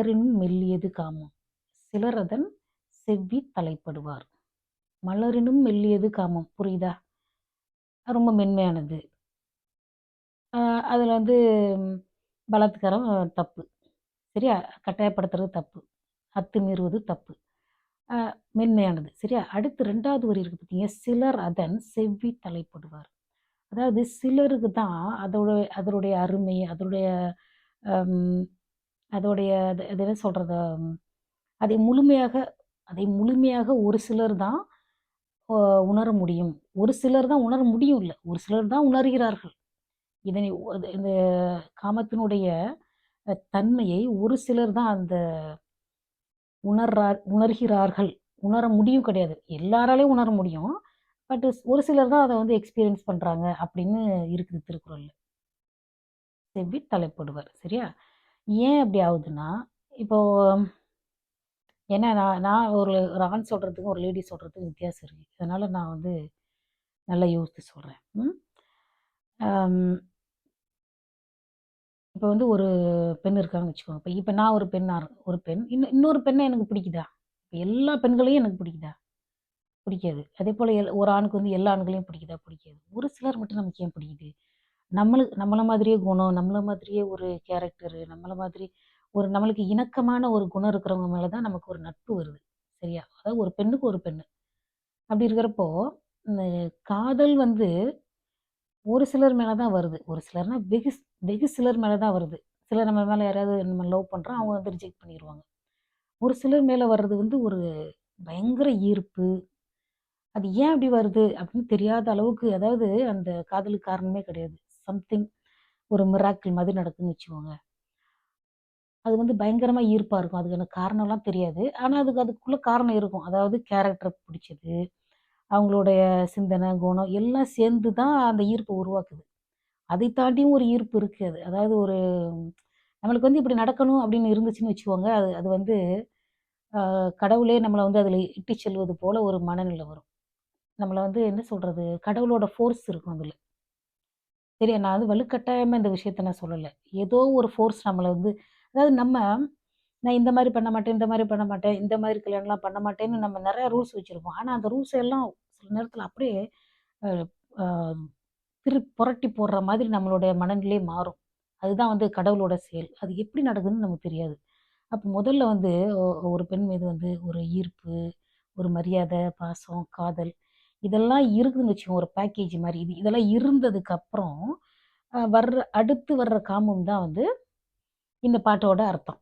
மலரினும் மெல்லியது காமம். சிலரதன் செவ்வி தலைப்படுவார். மலரினும் மெல்லியது காமம். புரியுதா? ரொம்ப மென்மையானது. அதில் வந்து பலாத்காரம் தப்பு. சரியா? கட்டாயப்படுத்துறது தப்பு. அத்துமீறுவது தப்பு. மென்மையானது. சரியா? அடுத்து ரெண்டாவது வரி இருக்கு பார்த்தீங்க சிலர் அதன் செவ்வி தலைப்படுவார். அதாவது சிலருக்கு தான் அதோட அதனுடைய அருமை அதனுடைய அதோடைய அது அது என்ன சொல்கிறது அதை முழுமையாக அதை முழுமையாக ஒரு சிலர் தான் உணர முடியும். ஒரு சிலர் தான் உணர முடியும் இல்லை. ஒரு சிலர் தான் உணர்கிறார்கள். இதனை அது- இந்த காமத்தினுடைய தன்மையை ஒரு சிலர் தான் அந்த உணர்றார் உணர்கிறார்கள். உணர முடியும் கிடையாது. எல்லாராலையும் உணர முடியும். பட் ஒரு சிலர் தான் அதை வந்து எக்ஸ்பீரியன்ஸ் பண்ணுறாங்க அப்படின்னு இருக்குது திருக்குறளில். செவ்வி தலைப்படுவர். சரியா? ஏன் அப்படி ஆகுதுன்னா இப்போ ஏன்னா நான் நான் ஒரு ஒரு ஆண் சொல்கிறதுக்கும் ஒரு லேடி சொல்கிறதுக்கும் வித்தியாசம் இருக்குது அதனால் நான் வந்து நல்லா யோசித்து சொல்கிறேன் இப்போ வந்து ஒரு பெண் இருக்காங்கன்னு வச்சுக்கோங்க. இப்போ இப்போ நான் ஒரு பெண்ணாக ஒரு பெண். இன்னும் இன்னொரு பெண்ணை எனக்கு பிடிக்குதா? இப்போ எல்லா பெண்களையும் எனக்கு பிடிக்குதா? பிடிக்காது. அதே போல் எல் ஒரு ஆணுக்கு வந்து எல்லா ஆண்களையும் பிடிக்குதா? பிடிக்காது. ஒரு சிலர் மட்டும் நமக்கு ஏன் பிடிக்குது? நம்மளுக்கு நம்மளை மாதிரியே குணம் நம்மளை மாதிரியே ஒரு கேரக்டரு நம்மளை மாதிரி ஒரு நம்மளுக்கு இணக்கமான ஒரு குணம் இருக்கிறவங்க மேலே தான் நமக்கு ஒரு நட்பு வருது. சரியா? அதாவது ஒரு பெண்ணுக்கு ஒரு பெண்ணு. அப்படி இருக்கிறப்போ இந்த காதல் வந்து ஒரு சிலர் மேலே தான் வருது. ஒரு சிலர்னா வெகு வெகு சிலர் மேலே தான் வருது. சிலர் நம்ம மேலே யாராவது நம்ம லவ் பண்ணுறோம் அவங்க வந்து ரிஜெக்ட் பண்ணிடுவாங்க ஒரு சிலர் மேலே வர்றது வந்து ஒரு பயங்கர ஈர்ப்பு. அது ஏன் அப்படி வருது அப்படின்னு தெரியாத அளவுக்கு அதாவது அந்த காதலுக்கு காரணமே கிடையாது. சம்திங் ஒரு மிராக்கிள் மாதிரி நடக்குன்னு வச்சுக்கோங்க. அது வந்து பயங்கரமாக ஈர்ப்பாக இருக்கும். அதுக்கான காரணம்லாம் தெரியாது. ஆனால் அதுக்கு அதுக்குள்ளே காரணம் இருக்கும். அதாவது கேரக்டர் பிடிச்சது அவங்களுடைய சிந்தனை குணம் எல்லாம் சேர்ந்து தான் அந்த ஈர்ப்பை உருவாக்குது. அதை தாண்டியும் ஒரு ஈர்ப்பு இருக்குது அது. அதாவது ஒரு நம்மளுக்கு வந்து இப்படி நடக்கணும் அப்படின்னு இருந்துச்சுன்னு வச்சுக்கோங்க. அது அது வந்து கடவுளே நம்மளை வந்து அதில் இட்டு செல்வது போல் ஒரு மனநிலை வரும். நம்மளை வந்து என்ன சொல்கிறது கடவுளோட ஃபோர்ஸ் இருக்கும் அதில். சரியா நான் வந்து வலுக்கட்டாயமாக இந்த விஷயத்த நான் சொல்லலை. ஏதோ ஒரு ஃபோர்ஸ் நம்மளை வந்து அதாவது நம்ம நான் இந்த மாதிரி பண்ண மாட்டேன் இந்த மாதிரி பண்ண மாட்டேன் இந்த மாதிரி கல்யாணம்லாம் பண்ண மாட்டேன்னு நம்ம நிறைய ரூல்ஸ் வச்சுருப்போம். ஆனால் அந்த ரூல்ஸ் எல்லாம் சில நேரத்தில் அப்படியே திரு புரட்டி போடுற மாதிரி நம்மளுடைய மனநிலை மாறும். அதுதான் வந்து கடவுளோட செயல். அது எப்படி நடக்குதுன்னு நமக்கு தெரியாது. அப்போ முதல்ல வந்து ஒரு பெண் மீது வந்து ஒரு ஈர்ப்பு ஒரு மரியாதை பாசம் காதல் இதெல்லாம் இருக்குதுன்னு வச்சுக்கோங்க ஒரு பேக்கேஜ் மாதிரி. இது இதெல்லாம் இருந்ததுக்கு அப்புறம் வர்ற அடுத்து வர்ற காமம் தான் வந்து இந்த பாட்டோட அர்த்தம்.